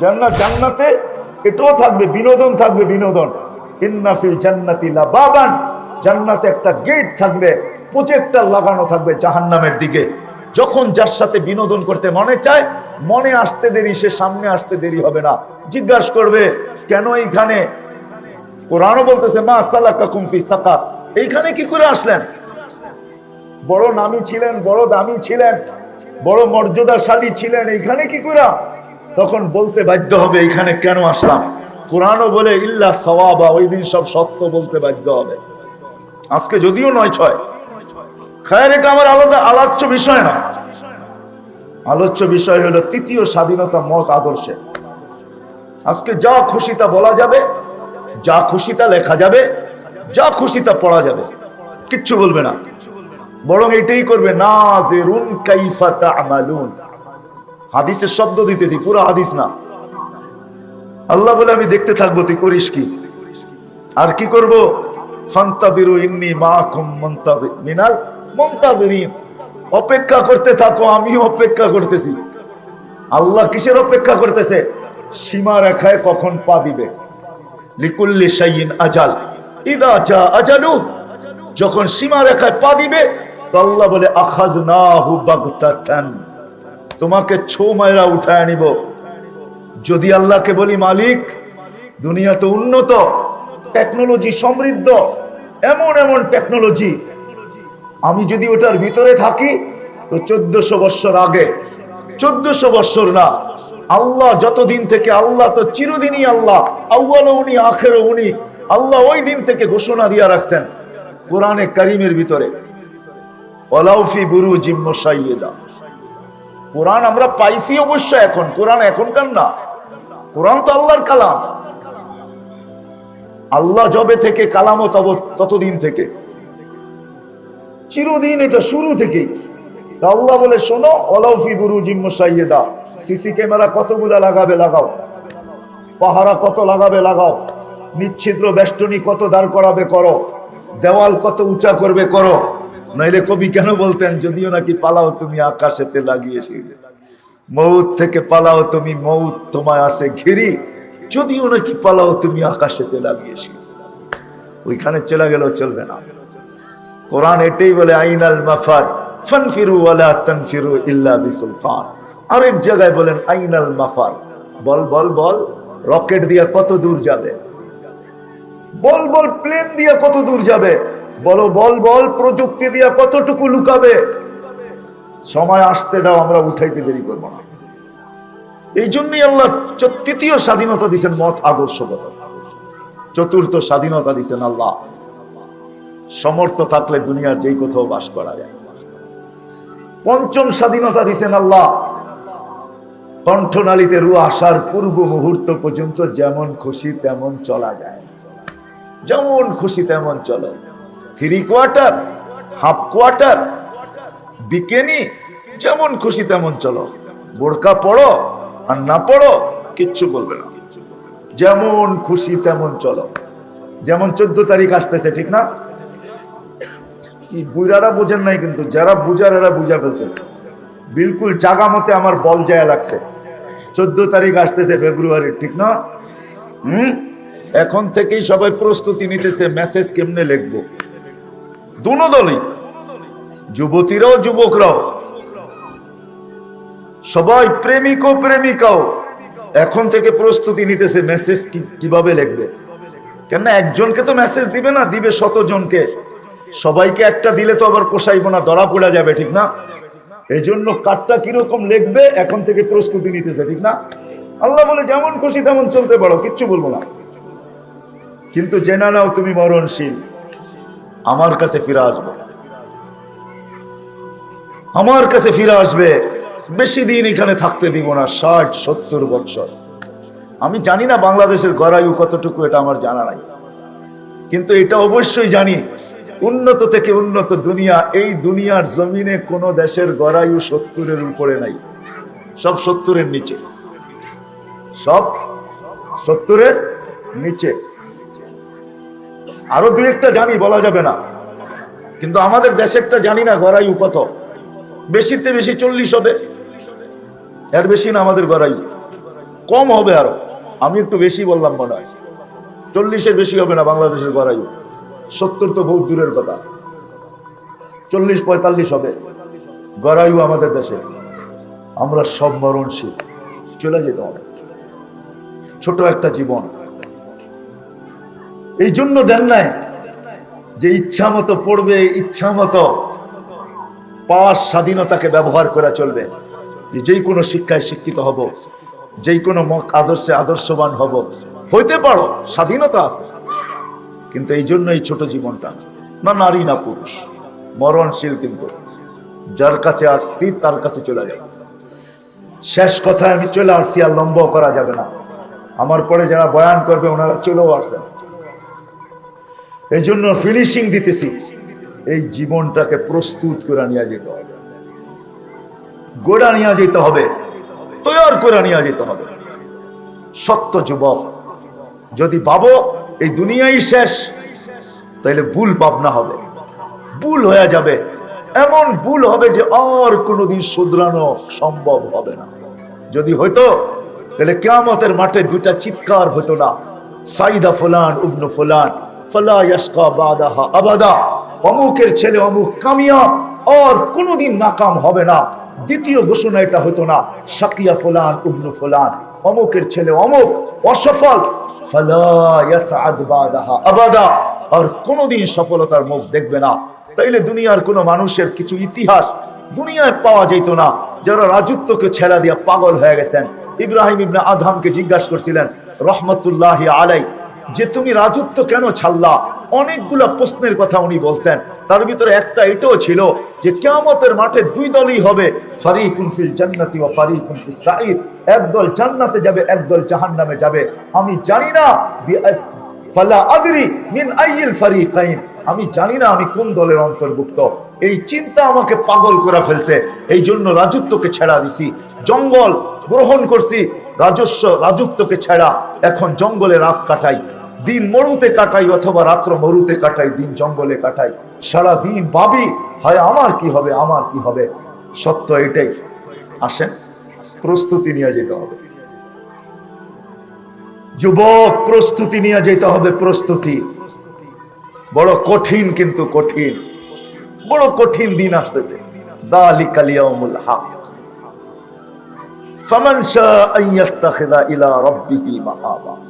জান্নাত জান্নাতে এটাও থাকবে, বিনোদন থাকবে, বিনোদন। ইন্নাফিল জান্নাতি বাবান জান্নাতে একটা গেট থাকবে প্রজেক্টার লাগানো থাকবে জাহান্নামের দিকে। যখন যার সাথে বিনোদন করতে মনে চায়, মনে আসতে দেরি, সে সামনে আসতে দেরি হবে না। জিজ্ঞাসা করবে, কেন এইখানে? কোরআনও বলতেছে, মা সালাকা কুমফি সাকা। এইখানে কি করে আসলেন? বড় নামি ছিলেন, বড় দামি ছিলেন, বড় মর্যাদাশালী ছিলেন, এইখানে কি করে? তখন বলতে বাধ্য হবে এখানে কেন আসলাম? কোরআনও বলে, ইল্লা সওয়াবা ওই দিন সব সত্য বলতে বাধ্য হবে। আজকে যদিও নয় ছয়। খায়ের, এটা আমার আলাদা, আলোচ্য বিষয় না। আলোচ্য বিষয় হলো তৃতীয় স্বাধীনতা মত আদর্শে। আজকে যা খুশি তা বলা যাবে, যা খুশি তা লেখা যাবে, যা খুশি তা পড়া যাবে। কিচ্ছু বলবে না। বরং এটাই করবে না কাইফা তা'মালুন। হাদিসের শব্দ দিতেছি, পুরো হাদিস না। আল্লাহ বলে, আমি দেখতে থাকব, তুই করিস কি? আর কি করব? অপেক্ষা করতে থাকো, আমিও অপেক্ষা করতেছি। আল্লাহ কিসের অপেক্ষা করতেছে? সীমা রেখায় কখন পা দিবে? লিকুল্লি শাইইন আজাল। ইদা যখন সীমা রেখায় পা দিবে, তো আল্লাহ বলে, আখাজনাহু বাগতাতান। তোমাকে ছো মায়েরা উঠায় নিব যদি আল্লাহকে বলি, মালিক দুনিয়া তো উন্নত টেকনোলজি সমৃদ্ধ, এমন এমন টেকনোলজি আমি যদি ওটার ভিতরে থাকি, তো চোদ্দশো বৎসর আগে, চোদ্দশো বৎসর না, আল্লাহ যতদিন থেকে আল্লাহ, তো চিরদিনই আল্লাহ আউ্বাল উনি আখের উনি, আল্লাহ ওই দিন থেকে ঘোষণা দিয়া রাখছেন, কোরআনে করিমের ভিতরে। ওলাউফি গুরু জিম্ম সাইয়েদা কোরআন আমরা পাইছি অবশ্য এখন। কোরআন এখনকার না। কোরআন তো আল্লাহর কালাম। আল্লাহ জবে থেকে কালামও তব ততদিন থেকে। চিরদিন এটা শুরু থেকেই। আল্লাহ বলে, শোনো অলৌফি গুরু জিম্ম সাইয়েদা সিসি ক্যামেরা কতগুলা লাগাবে লাগাও। পাহারা কত লাগাবে লাগাও। নিচ্ছিদ্র বেষ্টনী কত দাঁড় করাবে করো। দেওয়াল কত উঁচা করবে করো। নাইলে কবি কেন বলতেন, যদিও নাকি পালাও তুমি আকাশেতে লাগিয়েছি মৌত থেকে পালাও তুমি, মৌত তোমায় আসে ঘিরি। যদিও নাকি পালাও তুমি আকাশেতে লাগিয়েছি ওইখানে চলে গেলেও চলবে না। কোরআন এটাই বলে, আইনাল মাফার, ফানফিরু ওয়ালা তানফিরু ইল্লা বিসুলতান। আরেক জায়গায় বলেন, আইনাল মাফার। বল বল বল, রকেট দিয়া কত দূর যাবে? বল বল, প্লেন দিয়া কত দূর যাবে? বলো, বল বল, প্রযুক্তি দিয়া কতটুকু লুকাবে? সময় আসতে দাও, আমরা উঠাইতে দেরি করব না। এই জন্যই আল্লাহ তৃতীয় স্বাধীনতা দিচ্ছেন মত আদর্শগত। চতুর্থ স্বাধীনতা দিচ্ছেন আল্লাহ। সমর্থ থাকলে দুনিয়ার যেই কোথাও বাস করা যায়। পঞ্চম স্বাধীনতা দিছেন আল্লাহ। কণ্ঠনালীতে রু আসার পূর্ব মুহূর্ত পর্যন্ত যেমন খুশি তেমন চলা যায়। যেমন খুশি তেমন চলো। থ্রি কোয়ার্টার, হাফ কোয়ার্টার, বিকেনি, যেমন খুশি তেমন চলো। বোরকা পড়ো আর না পড়ো, কিচ্ছু বলবে না। যেমন খুশি তেমন চলো। যেমন চোদ্দ তারিখ আসতেছে, ঠিক না? বুড়ারা বোঝেন নাই কিন্তু, যারা বুঝার এরা বুঝা ফেলছে। বিলকুল জাগা মতে আমার বল যায় লাগছে। চোদ্দ তারিখ আসতেছে ফেব্রুয়ারির ঠিক না? হুম? এখন থেকেই সবাই প্রস্তুতি নিতেছে, মেসেজ কেমনে লিখব? দুনো দলই, যুবতীরাও, যুবকরাও। সবাই প্রেমিক ও প্রেমিকাও। এখন থেকে প্রস্তুতি নিতেছে মেসেজ কীভাবে লিখবে? কেন একজনকে তো মেসেজ দিবে না, দিবে শতজনকে। সবাইকে একটা দিলে তো আবার পোষাইব না, ধরা পড়া যাবে, ঠিক না? এই জন্য কাঠটা কীরকম লিখবে, এখন থেকে প্রস্তুতি নিতেছে, ঠিক না? আল্লাহ বলে, যেমন খুশি তেমন চলতে পারো, কিচ্ছু বলব না। কিন্তু জেনা নাও তুমি মরণশীল। আমার কাছে ফিরে আসবে। আমার কাছে ফিরে আসবে। বেশি দিন এখানে থাকতে দিব না, ষাট, সত্তর বছর। আমি জানি না বাংলাদেশের গড়ায়ু কতটুকু, এটা আমার জানা নাই। কিন্তু এটা অবশ্যই জানি, উন্নত থেকে উন্নত দুনিয়া, এই দুনিয়ার জমিনে কোনো দেশের গড়ায়ু সত্তরের উপরে নাই। সব সত্তরের নিচে। সব সত্তরের নিচে। আরও দু একটা জানি বলা যাবে না। কিন্তু আমাদের দেশেরটা জানি না গড়ায়ু কত বেশিরতে বেশি চল্লিশ হবে। এর বেশি না আমাদের গড়ায়ু কম হবে আরও। আমি একটু বেশি বললাম মনে হয়। চল্লিশের বেশি হবে না বাংলাদেশের গড়াইও সত্তর তো বহুত দূরের কথা। চল্লিশ, পঁয়তাল্লিশ হবে। গড়াইও আমাদের দেশে। আমরা সব মরণশীল। চলে যেতে হবে। ছোট একটা জীবন। এই জন্য দেন নাই যে ইচ্ছা মতো পড়বে, ইচ্ছা মতো পাওয়ার স্বাধীনতাকে ব্যবহার করা চলবে। যে কোনো শিক্ষায় শিক্ষিত হব যেই কোনো আদর্শে আদর্শবান হব। হইতে পারো, স্বাধীনতা আছে। কিন্তু এই জন্য এই ছোট জীবনটা, না নারী না পুরুষ, মরণশীল কিন্তু, যার কাছে আসছি তার কাছে চলে যাবে। শেষ কথায় আমি চলে আসছি আর লম্ব করা যাবে না। আমার পরে যারা বয়ান করবে, ওনারা চলেও আসেন। এই জন্য ফিনিশিং দিতেছি। এই জীবনটাকে প্রস্তুত করে নিয়ে যেতে হবে। গোড়া নিয়ে যেতে হবে। তৈয়ার করে নিয়ে যেতে হবে। সত্য যুবক, যদি ভাবো এই দুনিয়াই শেষ, তাহলে ভুল ভাবনা হবে। ভুল হয়ে যাবে। এমন ভুল হবে যে আর কোনোদিন শুধরানো সম্ভব হবে না। যদি হইতো, তাহলে কেয়ামতের মাঠে দুটা চিৎকার হতো না। সাইদা ফুলান উবনু ফুলান অমুকের ছেলে অমুক কামিয়াব, আর কোনোদিন নাকাম হবে না। দ্বিতীয় ঘোষণা এটা হতো না শাকিয়া ফুলান উবনু ফুলান। অমুকের ছেলে অমুক, অসফল। আবাদা। আর কোনোদিন সফলতার মুখ দেখবে না। তাইলে দুনিয়ার কোনো মানুষের কিছু ইতিহাস দুনিয়ায় পাওয়া যেত না। যারা রাজত্বকে ছেড়া দিয়া পাগল হয়ে গেছেন। ইব্রাহিম ইবনে আধামকে জিজ্ঞাসা করছিলেন, রহমতুল্লাহ আলাই যে তুমি রাজত্ব কেন ছাড়লা? অনেকগুলা প্রশ্নের কথা উনি বলছেন। তার ভিতরে একটা এটাও ছিল যে কেয়ামতের মাঠে দুই দলই হবে, ফারিকুন ফিল জান্নাতি ওয়া ফারিকুন ফিস সাঈদ। একদল জান্নাতে যাবে একদল জাহান্নামে যাবে। আমি জানি না আমি জানি না আমি কোন দলের অন্তর্ভুক্ত। এই চিন্তা আমাকে পাগল করে ফেলছে। এই জন্য রাজত্বকে ছেড়া দিছি। জঙ্গল গ্রহণ করছি। রাজস্ব রাজত্বকে ছেড়া। এখন জঙ্গলে রাত কাটাই। দিন মরুতে কাটাই অথবা রাত্র মরুতে কাটাই, দিন জঙ্গলে কাটাই। সারা দিন ভাবি, হয় আমার কি হবে, আমার কি হবে? সত্য এটাই। আসেন, প্রস্তুতি নিয়ে যেতে হবে। যুবক, প্রস্তুতি নিয়ে যেতে হবে, প্রস্তুতি। বড় কঠিন কিন্তু কঠিন। বড় কঠিন দিন আসতেছে। দালিকাল ইয়াউমুল হক। ফামান শাআ ইয়াত্তাখিযা ইলা রাব্বিহি মাআবা।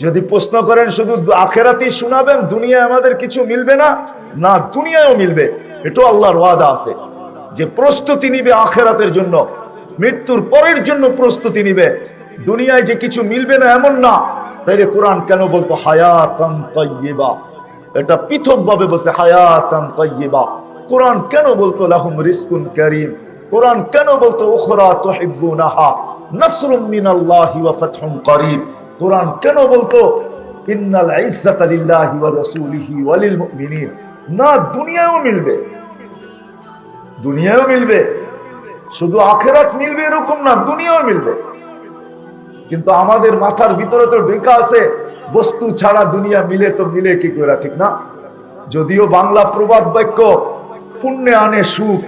যদি প্রশ্ন করেন, শুধু আখেরাতেই শোনাবেন? দুনিয়ায় আমাদের কিছু মিলবে না? না, দুনিয়ায়ও মিলবে। এটাও আল্লাহর ওয়াদা আছে। যে প্রস্তুতি নিবে আখেরাতের জন্য, মৃত্যুর পরের জন্য প্রস্তুতি নিবে। দুনিয়ায় যে কিছু মিলবে না, এমন না। তাইলে কোরআন কেন বলতো, হায়াতান তাইয়্যিবা এটা পৃথক ভাবে বলছে, হায়াতান তাইয়্যিবা কোরআন কেন বলতো, লাহুম রিজকুন কারীম কোরআন কেন বলতো, উখরা তুহিব্বুনাহা নাসরুম মিনাল্লাহি ওয়া ফাতহুন করিব কোরআন কেন বলতো? না, দুনিয়ায়ও মিলবে। দুনিয়ায়ও মিলবে। শুধু আখেরাত মিলবে এরকম না, দুনিয়াও মিলবে। কিন্তু আমাদের মাথার ভিতরে তো ঢেকা আছে, বস্তু ছাড়া দুনিয়া মিলে তো মিলে কি করে, ঠিক না? যদিও বাংলা প্রবাদ বাক্য, পুণ্যে আনে সুখ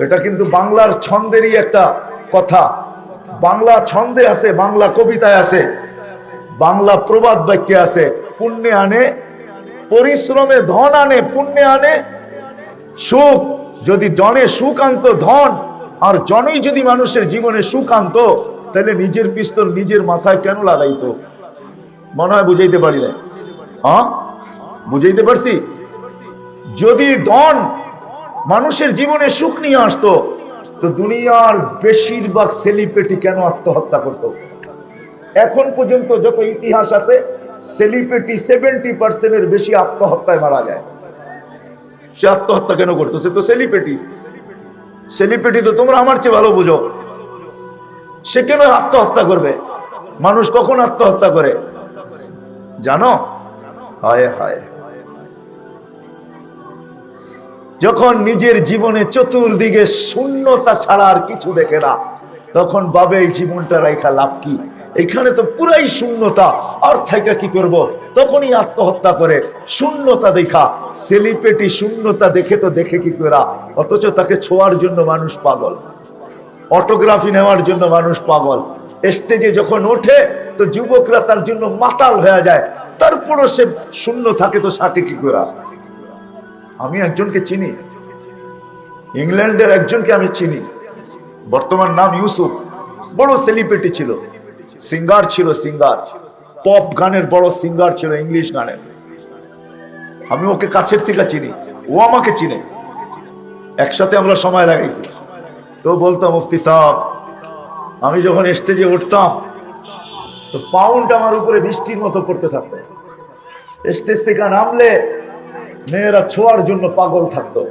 এটা কিন্তু বাংলার ছন্দেরই একটা কথা। বাংলা ছন্দে আছে, বাংলা কবিতায় আছে। বাংলা প্রবাদ বাক্যে আছে, পুণ্যে আনে, পরিশ্রমে ধন আনে, পুণ্যে আনে। সুখ, যদি জনে সুখ আনতো ধন, আর জনই যদি মানুষের জীবনে সুখ আনতো তাহলে নিজের পিস্তল নিজের মাথায় কেন লাগাইতো? মনে হয় বুঝাইতে পারি না হ্যাঁ? বুঝাইতে পারছি? যদি ধন মানুষের জীবনে সুখ নিয়ে আসতো, তো দুনিয়ার বেশিরভাগ সেলিব্রিটি কেন আত্মহত্যা করত? এখন পর্যন্ত যত ইতিহাস আছে সেলিব্রিটি সেভেন্টি পার্সেন্টের বেশি আত্মহত্যায় মারা যায়। সে আত্মহত্যা কেন করতো সে তো সেলিব্রিটি সেলিব্রিটি তো তোমরা আমার চেয়ে ভালো বুঝো। সে কেন আত্মহত্যা করবে? মানুষ কখন আত্মহত্যা করে? জানো? হায় হায়। যখন নিজের জীবনে চতুর্দিকে শূন্যতা ছাড়া আর কিছু দেখে না, তখন ভাবে এই জীবনটা রেখা লাভ কি? এখানে তো পুরাই শূন্যতা। আর থাইকা কি করব? তখনই আত্মহত্যা করে। শূন্যতা দেখা। সেলিপেটি শূন্যতা দেখে তো দেখে কি করা? অথচ তাকে ছোঁয়ার জন্য মানুষ পাগল। অটোগ্রাফি নেওয়ার জন্য মানুষ পাগল। স্টেজে যখন ওঠে, তো যুবকরা তার জন্য মাতাল হয়ে যায়। তারপরও সে শূন্য থাকে তো সাকে কি করা? আমি একজনকে চিনি। ইংল্যান্ডের একজনকে আমি চিনি। বর্তমান নাম ইউসুফ। বড় সেলিব্রিটি ছিল। সিঙ্গার ছিল সিঙ্গার পপ গানের বড় সিঙ্গার ছিল ইংলিশ গানের আমি ওকে কাছের থেকে চিনি। ও আমাকে চিনে। একসাথে আমরা সময় লাগাইছি। তো বলতাম, মুফতি সাহেব, আমি যখন স্টেজে উঠতাম, তো পাউন্ড আমার উপরে বৃষ্টির মতো পড়তে থাকতো। স্টেজ থেকে নামলে মেয়েরা ছোঁয়ার জন্য পাগল থাকতো।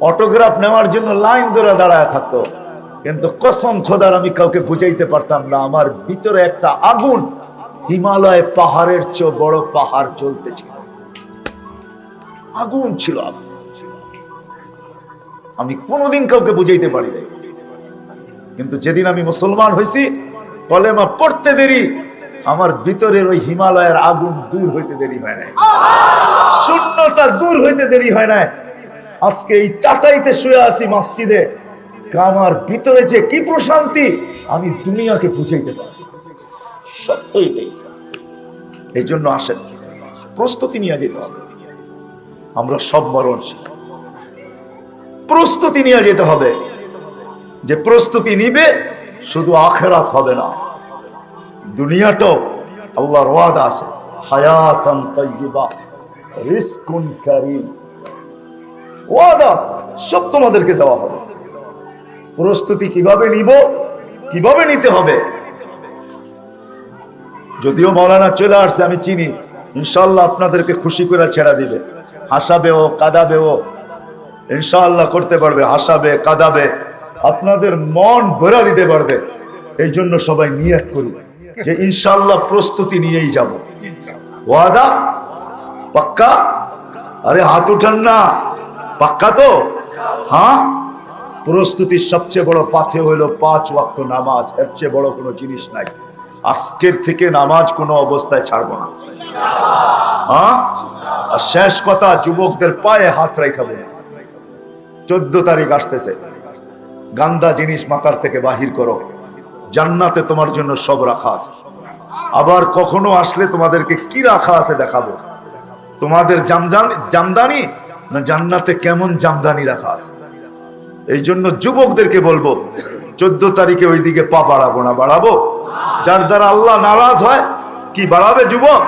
অটোগ্রাফ নেওয়ার জন্য লাইন ধরে দাঁড়ায় থাকতো। কিন্তু কসম খোদার, আমি কাউকে বুঝাইতে পারতাম না। আমার ভিতরে একটা আগুন, হিমালয় পাহাড়ের চেয়ে বড় পাহাড় চলতেছিল আগুন ছিল, আগুন আমি কোনোদিন কাউকে বুঝাইতে পারি নাই। কিন্তু যেদিন আমি মুসলমান হয়েছি কলেমা পড়তে দেরি। আমার ভিতরের ওই হিমালয়ের আগুন দূর হইতে দেরি হয় নাই। শূন্যতা দূর হইতে দেরি হয় নাই। আজকে এই চাটাইতে শুয়ে আছি মসজিদে। আমার ভিতরে যে কি প্রশান্তি, আমি দুনিয়াকে বুঝাইতে পারি সত্য এটাই এই জন্য আসেন, প্রস্তুতি নিয়ে যেতে হবে। আমরা সব মরণশীল প্রস্তুতি নিয়ে যেতে হবে। যে প্রস্তুতি নিবে, শুধু আখেরাত হবে না। দুনিয়াটাও আল্লাহর ওয়াদা আছে, হায়াতান তাইয়্যিবা রিজকুন কারীম। ওয়াদা সব তোমাদেরকে দেওয়া হবে। প্রস্তুতি কীভাবে নিব, কীভাবে নিতে হবে? যদিও মৌলানা চলে আসছে, আমি চিনি। ইনশাল্লাহ আপনাদেরকে খুশি করে ছেড়া দিবে। হাসাবেও, কাঁদাবেও, ইনশাআল্লাহ করতে পারবে। হাসাবে, কাঁদাবে, আপনাদের মন ভরা দিতে পারবে। এই জন্য সবাই নিয়ত করি যে ইনশাআল্লাহ প্রস্তুতি নিয়েই যাব। ওয়াদা? পাক্কা? আরে হাত উঠান না। পাক্কা তো? হ্যাঁ? প্রস্তুতির সবচেয়ে বড় পাথে হইল পাঁচ ওয়াক্ত নামাজ। এর চেয়ে বড় কোনো জিনিস নাই। আজকের থেকে নামাজ কোনো অবস্থায় ছাড়বো না। হ্যাঁ শেষ কথা, যুবকদের পায়ে হাত রেখাবো চোদ্দ তারিখ আসতেছে। গান্দা জিনিস মাথার থেকে বাহির করো। জান্নাতে তোমার জন্য সব রাখা আছে। আবার কখনো আসলে তোমাদেরকে কি রাখা আছে দেখাবো? তোমাদের জামদানি না জান্নাতে কেমন জামদানি রাখা আছে? এই জন্য যুবকদেরকে বলব, চোদ্দ তারিখে ওইদিকে পা বাড়াবো না, বাড়াবো। যার দ্বারা আল্লাহ নারাজ হয়, কি বাড়াবে যুবক?